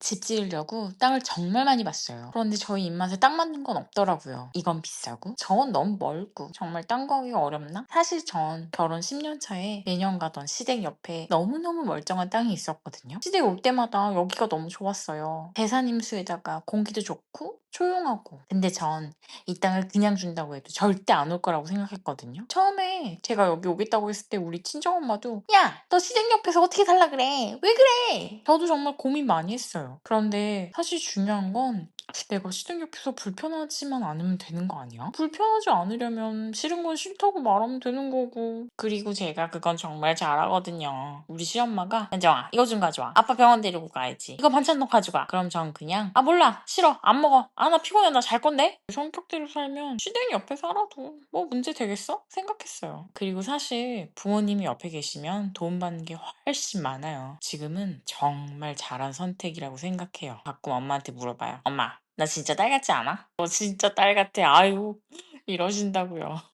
집 지으려고 땅을 정말 많이 봤어요. 그런데 저희 입맛에 딱 맞는 건 없더라고요. 이건 비싸고 저건 너무 멀고 정말 땅 구하기가 어렵나? 사실 전 결혼 10년 차에 매년 가던 시댁 옆에 너무너무 멀쩡한 땅이 있었거든요. 시댁 올 때마다 여기가 너무 좋았어요. 대산 임수에다가 공기도 좋고 조용하고 근데 전 이 땅을 그냥 준다고 해도 절대 안 올 거라고 생각했거든요. 처음에 제가 여기 오겠다고 했을 때 우리 친정엄마도 야 너 시댁 옆에서 어떻게 살라 그래? 왜 그래? 저도 정말 고민 많이 했어요. 그런데 사실 중요한 건 내가 시댁 옆에서 불편하지만 않으면 되는 거 아니야? 불편하지 않으려면 싫은 건 싫다고 말하면 되는 거고. 그리고 제가 그건 정말 잘하거든요. 우리 시엄마가 현정아 이거 좀 가져와. 아빠 병원 데리고 가야지. 이거 반찬 너 가져가. 그럼 전 그냥 아 몰라 싫어 안 먹어. 아 나 피곤해 나 잘 건데. 성격대로 살면 시댁 옆에 살아도 뭐 문제 되겠어? 생각했어요. 그리고 사실 부모님이 옆에 계시면 도움받는 게 훨씬 많아요. 지금은 정말 잘한 선택이라고 생각해요. 가끔 엄마한테 물어봐요. 엄마 나 진짜 딸 같지 않아? 너 진짜 딸 같아. 아유 이러신다고요.